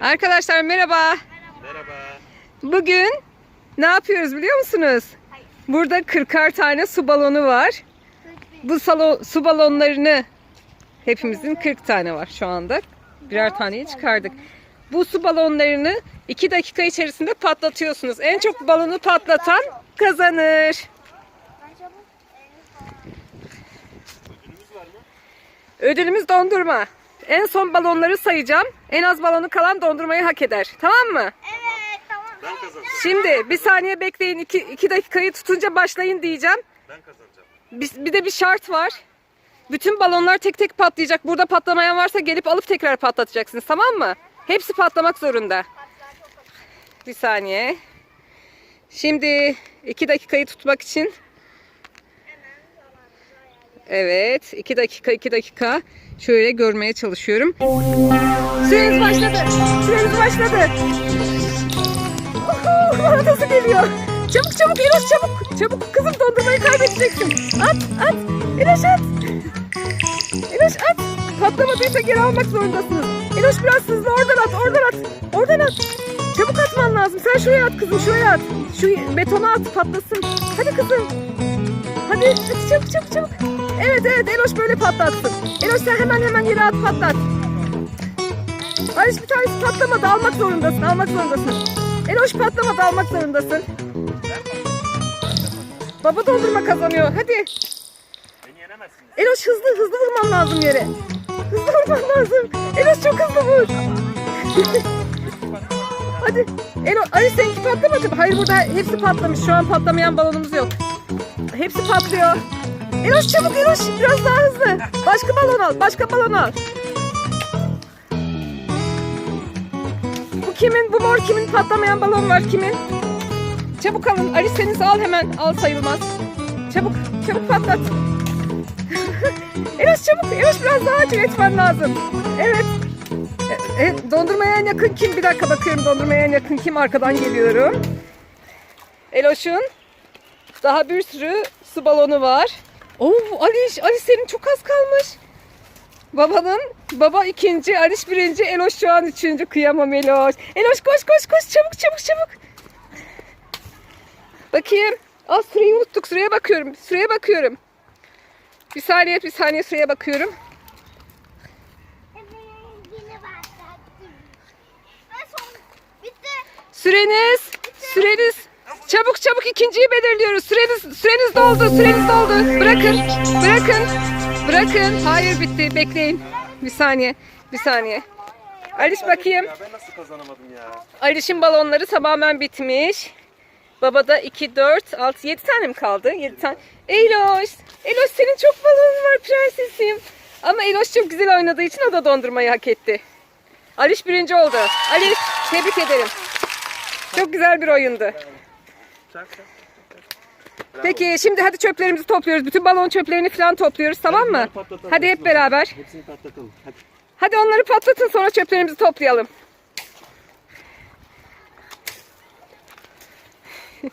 Arkadaşlar merhaba. Merhaba. Bugün ne yapıyoruz biliyor musunuz? Burada 40'ar tane su balonu var. Bu salo, su balonlarını hepimizin 40 tane var şu anda. Birer taneyi çıkardık. Bu su balonlarını 2 dakika içerisinde patlatıyorsunuz. En çok balonu patlatan kazanır. Ödülümüz dondurma. En son balonları sayacağım. En az balonu kalan dondurmayı hak eder. Tamam mı? Evet tamam. Ben kazanacağım. Şimdi bir saniye bekleyin. 2 iki dakikayı tutunca başlayın diyeceğim. Ben kazanacağım. Bir, bir de bir şart var. Bütün balonlar tek tek patlayacak. Burada patlamayan varsa gelip alıp tekrar patlatacaksınız. Tamam mı? Hepsi patlamak zorunda. Bir saniye. Şimdi iki dakikayı tutmak için. Evet. iki dakika iki dakika. Şöyle görmeye çalışıyorum. Süreniz başladı. Süreniz başladı. Nasıl geliyor? Çabuk çabuk Eloş çabuk. Çabuk kızım dondurmayı kaybedeceksin. At at. Eloş at. Eloş at. Patlamadıysa geri almak zorundasınız. Eloş biraz hızlı oradan at oradan at. Oradan at. Çabuk atman lazım. Sen şuraya at kızım şuraya at. Şu betona at patlasın. Hadi kızım. Hadi, hadi çabuk çabuk çabuk. Evet evet Eloş böyle patlatsın. Eloş sen hemen hemen yere at patlat. Ayş bir tanesi patlamadı almak zorundasın almak zorundasın. Eloş patlamadı almak zorundasın. Baba dondurma kazanıyor hadi. Beni yenemezsiniz. Eloş hızlı hızlı vurman lazım yere. Hızlı vurman lazım. Eloş çok hızlı vur. hadi. Eloş, Ayş seninki patlamadı mı? Hayır burada hepsi patlamış. Şu an patlamayan balonumuz yok. Hepsi patlıyor. Eloş çabuk Eloş biraz daha hızlı. Başka balon al başka balon al. Bu kimin? Bu mor kimin? Patlamayan balon var kimin? Çabuk alın. Ali seniz al hemen. Al sayılmaz. Çabuk. Çabuk patlat. Enes çabuk. Enes biraz daha acele etmen lazım. Evet. E, e, dondurmaya en yakın kim? Bir dakika bakıyorum dondurmaya en yakın kim? Arkadan geliyorum. Eloş'un daha bir sürü su balonu var. Oo Aliş, Aliş senin çok az kalmış. Babanın, baba ikinci, Aliş birinci, Eloş şu an üçüncü. Kıyamam Eloş. Eloş koş koş koş çabuk çabuk çabuk. Bakayım. Aa süreyi unuttuk. Süreye bakıyorum. Süreye bakıyorum. Bir saniye bir saniye süreye bakıyorum. Süreniz, süreniz. Çabuk çabuk ikinciyi belirliyoruz. Süreniz, süreniz doldu, süreniz doldu. Bırakın, bırakın, bırakın. Hayır bitti, bekleyin. Bir saniye, bir saniye. Aliş bakayım. Ya ben nasıl kazanamadım ya? Aliş'in balonları tamamen bitmiş. Babada 2, 4, 6, 7 tane mi kaldı? 7 tane. Eloş, Eloş senin çok balonun var prensesim. Ama Eloş çok güzel oynadığı için o da dondurmayı hak etti. Aliş birinci oldu. Aliş tebrik ederim. Çok güzel bir oyundu. Çak çak. Peki şimdi hadi çöplerimizi topluyoruz. Bütün balon çöplerini falan topluyoruz tamam mı? Patlatalım. Hadi hep beraber. Hepsini patlatalım. Hadi. Hadi onları patlatın sonra çöplerimizi toplayalım.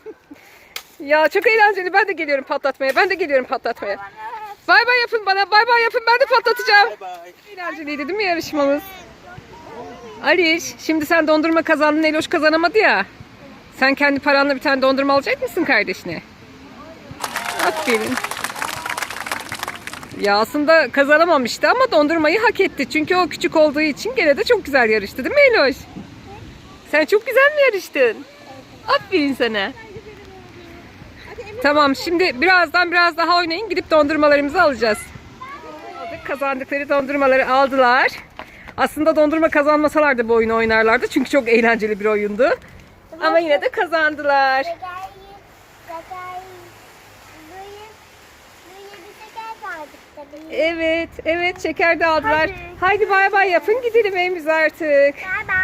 ya çok eğlenceli. Ben de geliyorum patlatmaya. Ben de geliyorum patlatmaya. Bay bay yapın bana. Bay bay yapın. Ben de patlatacağım. Bay bay. Eğlenceliydi değil mi yarışmamız? Aliş, şimdi sen dondurma kazandın, Eloş kazanamadı ya. Sen kendi paranla bir tane dondurma alacak mısın kardeşine? Aferin. Ya aslında kazanamamıştı ama dondurmayı hak etti. Çünkü o küçük olduğu için gene de çok güzel yarıştı değil mi Eloş? Sen çok güzel mi yarıştın? Aferin sana. Tamam şimdi birazdan biraz daha oynayın gidip dondurmalarımızı alacağız. Kazandıkları dondurmaları aldılar. Aslında dondurma kazanmasalar da bu oyunu oynarlardı. Çünkü çok eğlenceli bir oyundu. Ama yine de kazandılar. Evet, evet şeker de aldılar. Hadi. Haydi bay bay yapın gidelim evimize artık. Bye bye.